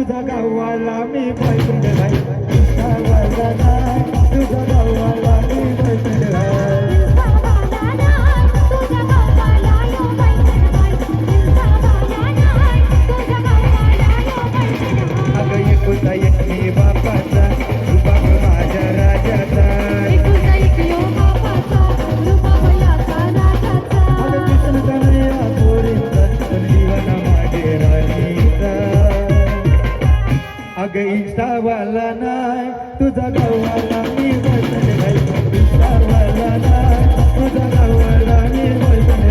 तुझा गावाला मी पाहिजे तुझा गावाला इंस्टावाला नाही तुझा गावाला मी बसले इंस्टावाला नाही तुझा गावाला मी बसले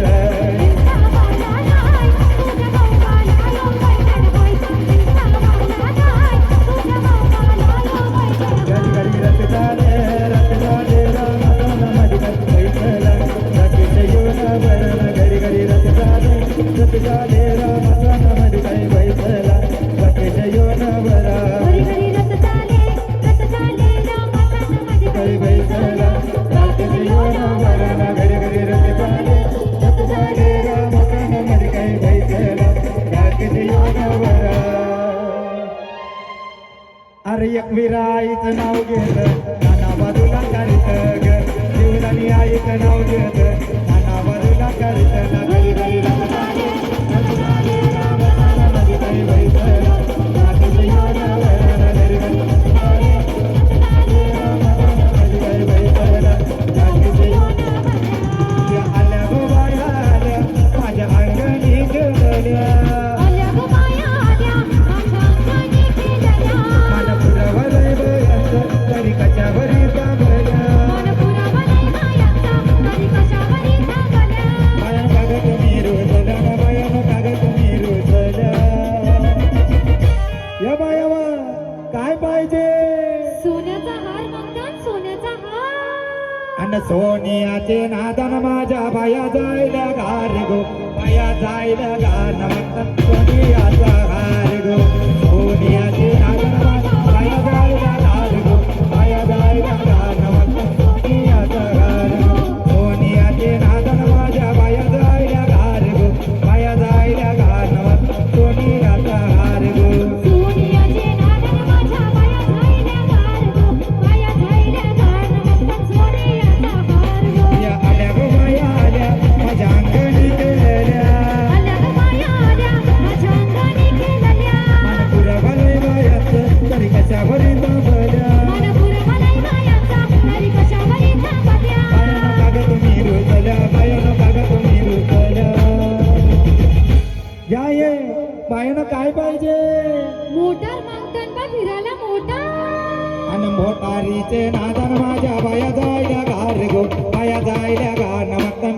एक विराईचं नाव घेतलं. सोन्याचा हार मागतात सोनियाचे नादन माझ्या बाया जाईल गार गो. बाया जाईल गार सोनियाचा हार गो. सोनियाचे या ये बायानं काय पाहिजे? मोटार फिरायला मोटार? आणि मोटारीचे नादन माझ्या बाया जायला गार गो बाया जायला गार नमकन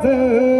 gwiazdy